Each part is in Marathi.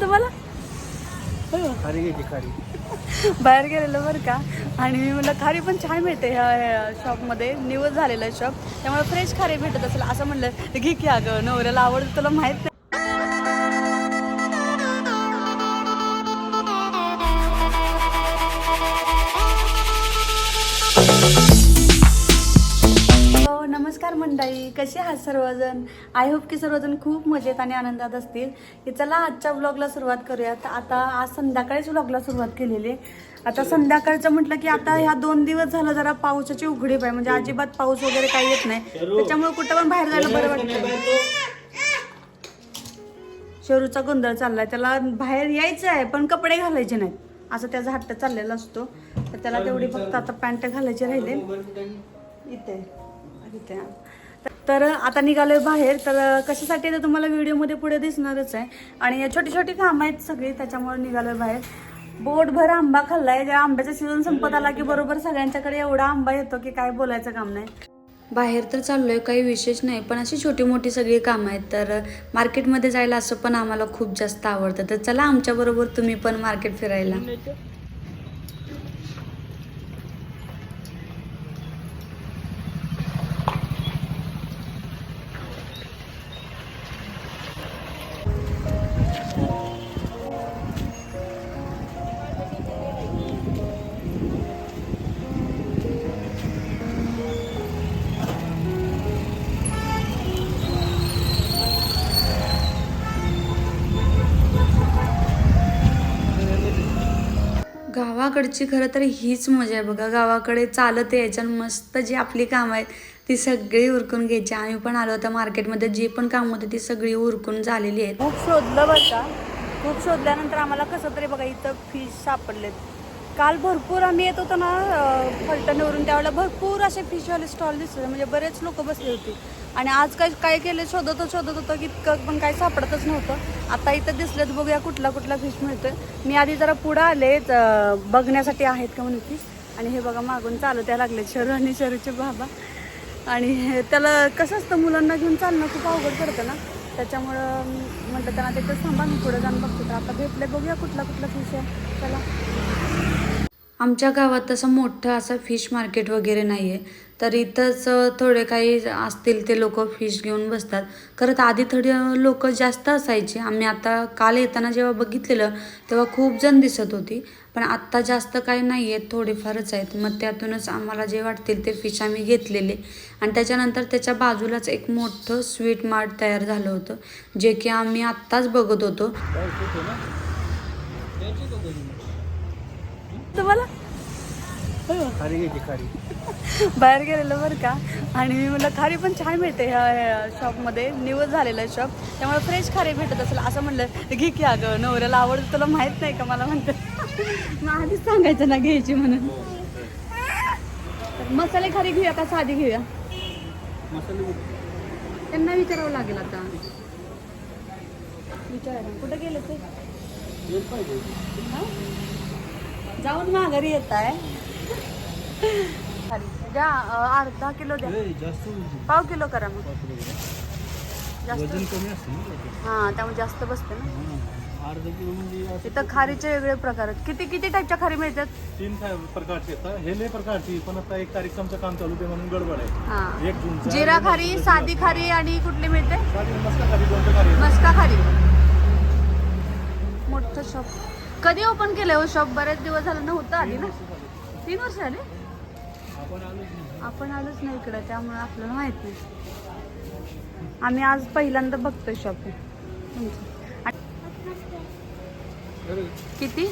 तुम्हाला? बाहेर गेलेलं बरं का? आणि मी म्हणलं खारी पण छान मिळते ह्या शॉपमध्ये निवड झालेलं शॉप त्यामुळे फ्रेश खारी भेटत असेल असं म्हणलं घे की अगं नवऱ्याला आवडतं तुला माहीत मंडळी कसे आहात सर्वजण? आय होप की सर्वजण खूप मजेत आणि आनंदात असतील. की चला आजच्या व्लॉगला सुरुवात करूयात आता आज संध्याकाळीच व्लॉगला सुरुवात केलेली आहे. आता संध्याकाळचं म्हटलं की आता ह्या दोन दिवस झालं जरा पावसाची उघडीप आहे. म्हणजे अजिबात पाऊस वगैरे काही येत नाही. त्याच्यामुळे कुठं पण बाहेर जायला बरं वाटतं शेरूचा गोंधळ चाललाय. त्याला बाहेर यायचं आहे पण कपडे घालायचे नाहीत. असं त्याचा हट्ट चाललेला असतो. तर त्याला तेवढी फक्त आता पॅन्ट घालायचे राहिले. इथे. इथे. तर आता निघालोय बाहेर. तर कशासाठी तर तुम्हाला व्हिडिओमध्ये पुढे दिसणारच आहे. आणि छोटी छोटी कामं आहेत सगळी त्याच्यामुळे निघालोय बाहेर. बोटभर आंबा खाल्लाय. ज्या आंब्याचा सीझन संपत आला की बरोबर सगळ्यांच्याकडे एवढा आंबा येतो की काय बोलायचं काम नाही. बाहेर तर चाललोय काही विशेष नाही. पण अशी छोटी मोठी सगळी कामं आहेत. तर मार्केटमध्ये जायला असं पण आम्हाला खूप जास्त आवडतं. तर चला आमच्याबरोबर तुम्ही पण मार्केट फिरायला. गावाकडची खरं तर हीच मजा आहे बघा. गावाकडे चालत यायच्या आणि मस्त जी आपली कामं आहेत ती सगळी उरकून घ्यायची. आम्ही पण आलो होतो मार्केटमध्ये जी पण कामं होती ती सगळी उरकून झालेली आहेत. खूप शोधलं बरं का? खूप शोधल्यानंतर आम्हाला कसं तरी बघा इथं फिश सापडलेत. काल भरपूर आम्ही येत होतो ना अं, फलटणवरून. त्यावेळेला भरपूर असे फिशवाले स्टॉल दिसले म्हणजे बरेच लोक बसले होते. आणि आज काय काय केलं? शोधत शोधत होतं की इतकं पण काही सापडतच नव्हतं. आता इथं दिसलेत बघूया कुठला कुठला फिश मिळतोय. मी आधी जरा पुढं आले बघण्यासाठी आहेत का म्हणून फिश आणि हे बघा मागून चालत लागले शरू आणि शरूचे बाबा. आणि हे- त्याला कसं असतं मुलांना घेऊन चालणं खूप अवघड पडतं ना? त्याच्यामुळं म्हटलं त्यांना तिथं थांबा मी पुढे जाऊन बघतो. तर आता भेटले बघूया कुठला कुठला फिश आहे. चला. आमच्या गावात तसं मोठं असं फिश मार्केट वगैरे नाही आहे तर इथंच थोडे काही असतील ते लोक फिश घेऊन बसतात. खरं तर आधी थोडी लोक जास्त असायचे. आम्ही आता काल येताना जेव्हा बघितलेलं तेव्हा खूप जण दिसत होती. पण आत्ता जास्त काही नाही आहेत थोडेफारच आहेत. मग त्यातूनच आम्हाला जे वाटतील ते फिश आम्ही घेतलेले. आणि त्याच्यानंतर त्याच्या बाजूलाच एक मोठं स्वीट मार्ट तयार झालं होतं जे की आम्ही आत्ताच बघत होतो. तुम्हाला बाहेर गेलेलं बरं का? आणि मी म्हणलं खारी पण छान मिळते ह्या शॉपमध्ये. निवड झालेलं आहे शॉप. त्यामुळे फ्रेश खारी भेटत असेल असं म्हणलं घे की अगं नवऱ्याला आवडतं तुला माहीत नाही का? मला म्हणतं मग आधीच सांगायचं ना घ्यायची म्हणून. तर मसाले खारी घेऊया का साधी घेऊया? त्यांना विचारावं लागेल आता. विचारा कुठे गेले ते? हा? जाऊन माघारी येत आहे. द्या अर्धा किलो द्या. पाव किलो करा मग. जास्त. हा त्यामुळे जास्त बसते ना. म्हणजे इथं खारीचे वेगळे प्रकार आहेत. किती किती टाईपच्या खारी मिळतात? तीन प्रकारचे हे लय प्रकारची पण आता एक तारीख आमचं काम चालू ते म्हणून गडबड आहे. एक जिरा खारी साधी खारी. आणि कुठली मिळते? मस्का खारी. मस्का खारी. मोठं शॉप. कधी ओपन केलंय हो शॉप बरेच दिवस झालं नव्हतं आधी ना? तीन वर्ष आले आपण आलोच नाही. इकडं त्यामुळे आपल्याला माहीत नाही आम्ही आज पहिल्यांदा बघतोय शॉप किती?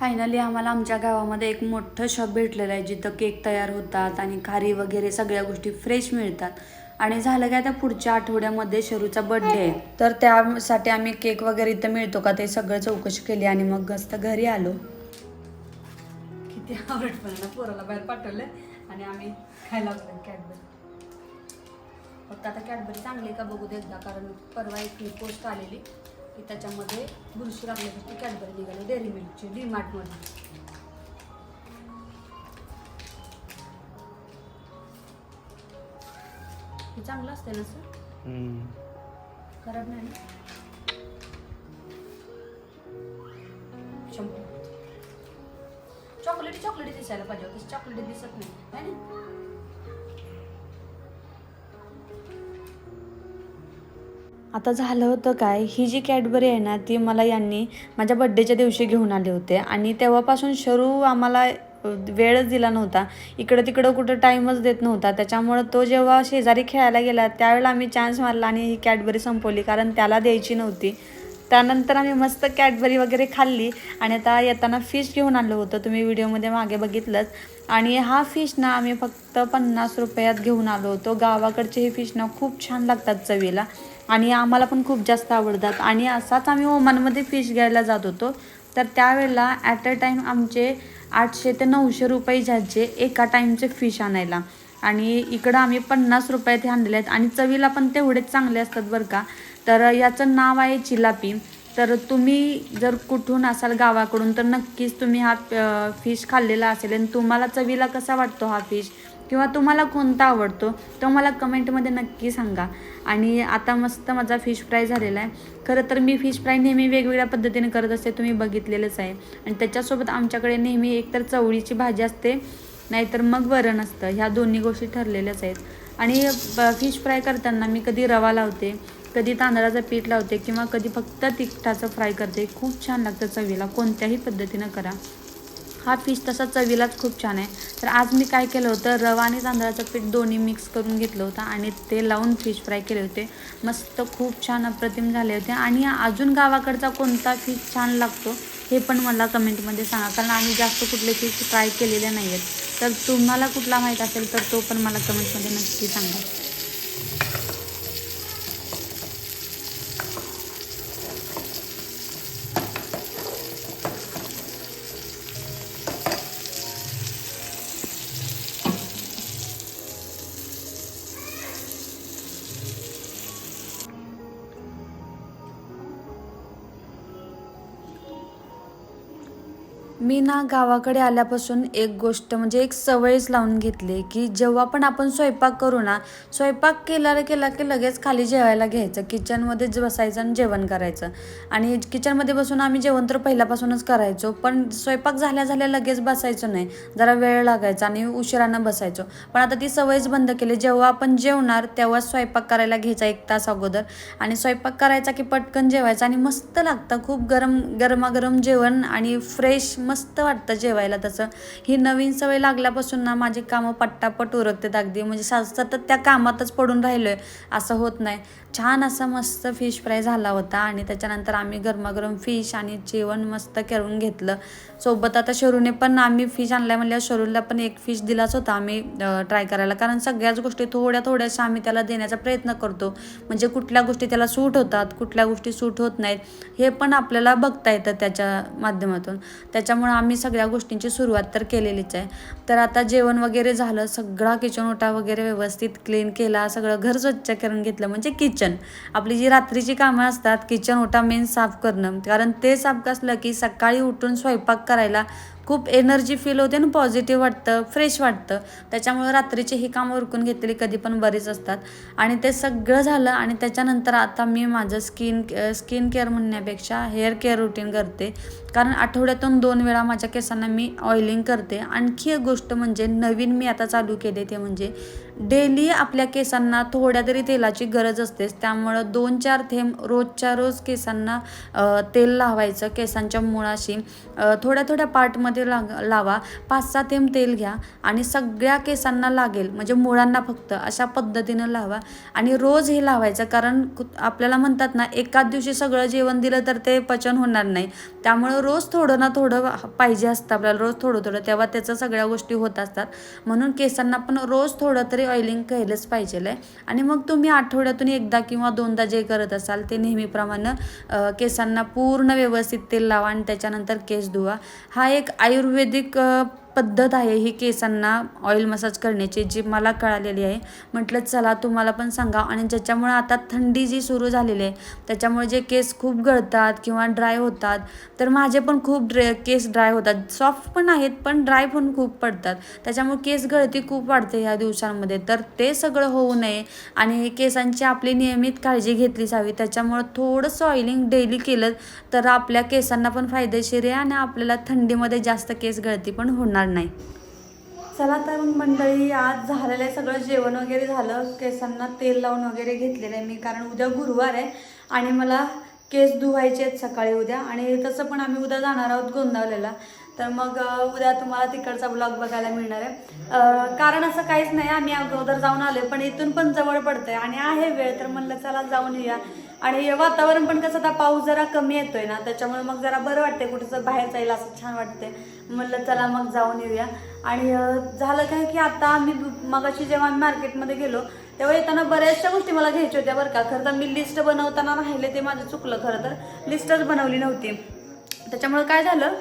फायनली आम्हाला आमच्या गावामध्ये एक मोठं शॉप भेटलेलं आहे जिथं केक तयार होतात आणि खारी वगैरे सगळ्या गोष्टी फ्रेश मिळतात. आणि झालं काय त्या पुढच्या आठवड्यामध्ये शरूचा बर्थडे आहे. तर त्यासाठी आम्ही केक वगैरे इथं मिळतो का? ते सगळं चौकशी केली आणि मग मस्त घरी आलो. किती आवडपणा पोराला बाहेर पाठवलं आणि आम्ही खायला लागलो कॅडबरी. फक्त आता कॅडबरी चांगली आहे का बघू दे एकदा कारण परवा एक पोस्ट आलेली की त्याच्यामध्ये बुरशी लागल्यासाठी कॅडबरी निघाली डेअरी मिल्कची डी मार्टमध्ये चांगलं असते ना सर. खराब नाही चॉकलेटी चॉकलेटी दिसायला पाहिजे होती. चॉकलेटी दिसत नाही. है ना? आता झालं होतं काय? ही जी कॅडबरी आहे ना ती मला यांनी माझ्या बड्डेच्या दिवशी घेऊन आले होते. आणि तेव्हापासून शरू आम्हाला वेळच दिला नव्हता. इकडं तिकडं कुठं टाईमच देत नव्हता. त्याच्यामुळं तो जेव्हा शेजारी खेळायला गेला त्यावेळेला आम्ही चान्स मारला आणि ही कॅडबरी संपवली कारण त्याला द्यायची नव्हती. त्यानंतर आम्ही मस्त कॅडबरी वगैरे खाल्ली आणि आता येताना फिश घेऊन आणलं होतं. तुम्ही व्हिडिओमध्ये मागे बघितलंच. आणि हा फिश ना आम्ही फक्त पन्नास रुपयात घेऊन आलो होतो. गावाकडचे हे फिश ना खूप छान लागतात चवीला आणि आम्हाला पण खूप जास्त आवडतात. आणि असाच आम्ही ओमानमध्ये फिश घ्यायला जात होतो. तर त्यावेळेला ॲट अ टाईम आमचे आठशे ते नऊशे रुपये जायचे एका टाईमचे फिश आणायला. आणि इकडं आम्ही पन्नास रुपयात हे आणलेले आहेत. आणि चवीला पण तेवढेच चांगले असतात बरं का. तर याचं नाव आहे चिलापी तर तुम्ही जर कुठून असाल गावाकडून तर नक्कीच तुम्ही हा फिश खाल्लेला असेल. आणि तुम्हाला चवीला कसा वाटतो हा फिश किंवा तुम्हाला कोणता आवडतो तो मला कमेंटमध्ये नक्की सांगा. आणि आता मस्त माझा फिश फ्राय झालेला आहे. खरं तर मी फिश फ्राय नेहमी वेगवेगळ्या पद्धतीने करत असते तुम्ही बघितलेलंच आहे. आणि त्याच्यासोबत आमच्याकडे नेहमी एकतर चवळीची भाजी असते नाहीतर मग वरण असतं. ह्या दोन्ही गोष्टी ठरलेल्याच आहेत. आणि फिश फ्राय करताना मी कधी रवा लावते कधी तांदळाचं पीठ लावते किंवा कधी फक्त तिखटाचं फ्राय करते. खूप छान लागतं चवीला. कोणत्याही पद्धतीनं करा. हा फिश तसा चवीलाच खूप छान आहे. तर आज मी काय केलं होतं रवा आणि तांदळाचं पीठ दोन्ही मिक्स करून घेतलं होतं आणि ते लावून फिश फ्राय केले होते. मस्त खूप छान अप्रतिम झाले होते. आणि अजून गावाकडचा कोणता फिश छान लागतो हे पण मला कमेंटमध्ये सांगा. कारण आम्ही जास्त कुठले फिश फ्राय केलेले नाही आहेत तर तुम्हाला कुठला माहीत असेल तर तो पण मला कमेंटमध्ये नक्की सांगा. मी ना गावाकडे आल्यापासून एक गोष्ट म्हणजे एक सवयच लावून घेतली की जेव्हा पण आपण स्वयंपाक करू ना स्वयंपाक केला केला की लगेच खाली जेवायला घ्यायचं. किचनमध्येच बसायचं आणि जेवण करायचं. आणि किचनमध्ये बसून आम्ही जेवण तर पहिल्यापासूनच करायचो पण स्वयंपाक झाल्या झाल्या लगेच बसायचो नाही. जरा वेळ लागायचा आणि उशिरानं बसायचो. पण आता ती सवयच बंद केली. जेव्हा आपण जेवणार तेव्हा स्वयंपाक करायला घ्यायचा एक तास अगोदर. आणि स्वयंपाक करायचा की पटकन जेवायचा. आणि मस्त लागतं. खूप गरम गरमागरम जेवण आणि फ्रेश मस्त मस्त वाटतं जेवायला तसं. ही नवीन सवय लागल्यापासून ना माझी कामं पट्टापट उरकतात अगदी. म्हणजे सा- सतत त्या कामातच पडून राहिलो आहे असं होत नाही. छान असा मस्त फिश फ्राय झाला होता आणि त्याच्यानंतर आम्ही गरमागरम फिश आणि जेवण मस्त करून घेतलं. सोबत आता शरूने पण आम्ही फिश आणल्या म्हणल्यावर शरूला पण एक फिश दिलाच होता आम्ही ट्राय करायला. कारण सगळ्याच गोष्टी थोड्या थोड्याशा आम्ही त्याला देण्याचा प्रयत्न करतो. म्हणजे कुठल्या गोष्टी त्याला सूट होतात कुठल्या गोष्टी सूट होत नाहीत हे पण आपल्याला बघता येतं त्याच्या माध्यमातून. त्याच्यामुळे आम्ही सगळ्या गोष्टींची सुरुवात तर केलेलीच आहे. तर आता जेवण वगैरे झालं सगळा किचन ओटा वगैरे व्यवस्थित क्लीन केला सगळं घर स्वच्छ करून घेतलं म्हणजे किचन आपली जी रात्रीची कामं असतात किचन ओटा मेन साफ करणं. कारण ते साफ असलं की सकाळी उठून स्वयंपाक करायला खूप एनर्जी फील होते आणि पॉझिटिव्ह वाटतं फ्रेश वाटतं. त्याच्यामुळं रात्रीची ही कामं उरकून घेतलेली कधी पण बरीच असतात. आणि ते सगळं झालं आणि त्याच्यानंतर आता मी माझं स्किन स्किन केअर म्हणण्यापेक्षा हेअर केअर रुटीन करते. कारण आठवड्यातून दोन वेळा माझ्या केसांना मी ऑइलिंग करते. आणखी एक गोष्ट म्हणजे नवीन मी आता चालू केले ते म्हणजे डेली आपल्या केसांना थोड्या तरी तेलाची गरज असतेच. त्यामुळं दोन चार थेंब रोजच्या रोज केसांना तेल लावायचं केसांच्या मुळाशी. थोड्या थोड्या पार्टमध्ये लाग लावा. पाच सहा थेंब तेल घ्या आणि सगळ्या केसांना लागेल म्हणजे मुळांना फक्त अशा पद्धतीनं लावा. आणि रोज हे लावायचं कारण कु- आपल्याला म्हणतात ना एकाच दिवशी सगळं जेवण दिलं तर ते पचन होणार नाही. त्यामुळं रोज थोडं ना थोडं पाहिजे असतं आपल्याला रोज थोडं थोडं तेव्हा त्याचं सगळ्या गोष्टी होत असतात. म्हणून केसांना पण रोज थोडं तरी ऑइलिंग केलंच पाहिजे आहे आणि मग तुम्ही आठवड्यातून एकदा किंवा दोनदा जे करत असाल ते नेहमीप्रमाणे केसांना पूर्ण व्यवस्थित तेल लावा आणि त्याच्यानंतर केस धुवा. हा एक आयुर्वेदिक पद्धत आहे ही केसांना ऑइल मसाज करण्याची जी मला कळालेली आहे. म्हटलं चला तुम्हाला पण सांगा. आणि ज्याच्यामुळे आता थंडी जी सुरू झालेली आहे त्याच्यामुळे जे केस खूप गळतात किंवा ड्राय होतात तर माझे पण खूप ड्रे केस ड्राय होतात. सॉफ्ट पण आहेत पण ड्राय पण खूप पडतात. त्याच्यामुळे केस गळती खूप वाढते ह्या दिवसांमध्ये. तर ते सगळं होऊ नये. आणि केसांची आपली नियमित काळजी घेतलीच हवी त्याच्यामुळं थोडंसं ऑइलिंग डेली केलं तर आपल्या केसांना पण फायदेशीर आहे आणि आपल्याला थंडीमध्ये जास्त केस गळती पण होणार नाही. चला तर मग मंडळी आज झालेलं आहे सगळं जेवण वगैरे झालं. केसांना तेल लावून वगैरे घेतलेलं आहे मी कारण उद्या गुरुवार आहे आणि मला केस धुवायचे आहेत सकाळी उद्या. आणि तसं पण आम्ही उद्या जाणार आहोत गोंदावलेला. तर मग उद्या तुम्हाला तिकडचा ब्लॉग बघायला मिळणार आहे. कारण असं काहीच नाही आम्ही अगोदर जाऊन आले पण इथून पण जवळ पडतंय. आणि आहे वेळ तर म्हणलं चला जाऊन येऊया. आणि वातावरण पण कसं आता पाऊस जरा कमी येतोय ना त्याच्यामुळे मग जरा बरं वाटतंय कुठं बाहेर जायला असं छान वाटतंय. म्हणलं चला मग जाऊन येऊया. आणि झालं काय की आता आम्ही मगाशी जेव्हा आम्ही मार्केटमध्ये गेलो तेव्हा येताना बऱ्याचशा गोष्टी मला घ्यायच्या होत्या बरं का. खरं तर मी लिस्ट बनवताना राहिले ते माझं चुकलं खरं तर. लिस्टच बनवली नव्हती. त्याच्यामुळे काय झालं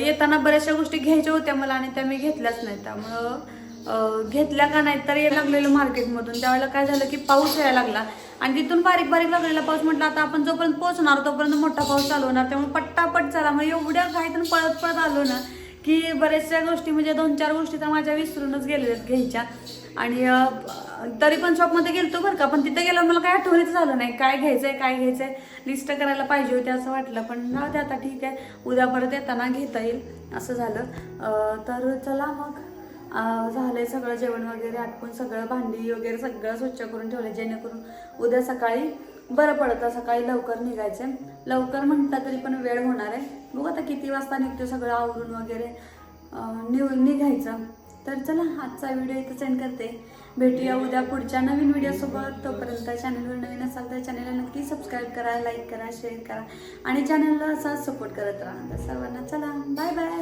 येताना बऱ्याचशा गोष्टी घ्यायच्या होत्या मला आणि त्या मी घेतल्याच नाही त्यामुळं घेतल्या का नाही तर यायला लागलेलं मार्केटमधून. त्यावेळेला काय झालं की पाऊस यायला लागला. आणि तिथून बारीक बारीक लागलेला पाऊस म्हटलं आता आपण जोपर्यंत पोहोचणार तोपर्यंत मोठा पाऊस चालू होणार. त्यामुळे पट्टापट झाला. मग एवढ्या घाईतून पळत पळत आलो ना की बऱ्याचशा गोष्टी म्हणजे दोन चार गोष्टी तर माझ्या विसरूनच गेलेल्या आहेत घ्यायच्या. आणि तरी पण शॉपमध्ये गेलतो बरं का पण तिथे गेल्यावर मला काय आठवणीच झालं नाही. काय घ्यायचंय काय घ्यायचंय? लिस्ट करायला पाहिजे होती असं वाटलं पण राहू आता ठीक आहे. उद्या परत येताना घेता येईल असं झालं. तर चला मग. झालं झालंय सगळं जेवण वगैरे आटपून सगळं भांडी वगैरे सगळं स्वच्छ करून ठेवलं जेणेकरून उद्या सकाळी बरं पडतं सकाळी लवकर निघायचं लवकर म्हणता तरी पण वेळ होणार आहे. बघू आता किती वाजता निघतो सगळं आवरून वगैरे. निव निघायचं. तर चला आजचा व्हिडिओ इथं सेंड करते. भेटूया उद्या पुढच्या नवीन व्हिडिओसोबत तोपर्यंत चॅनलवर नवीन असाल तर चॅनलला नक्की सबस्क्राईब करा लाईक करा शेअर करा आणि चॅनलला असाच सपोर्ट करत राहा. तर सर्वांना चला बाय बाय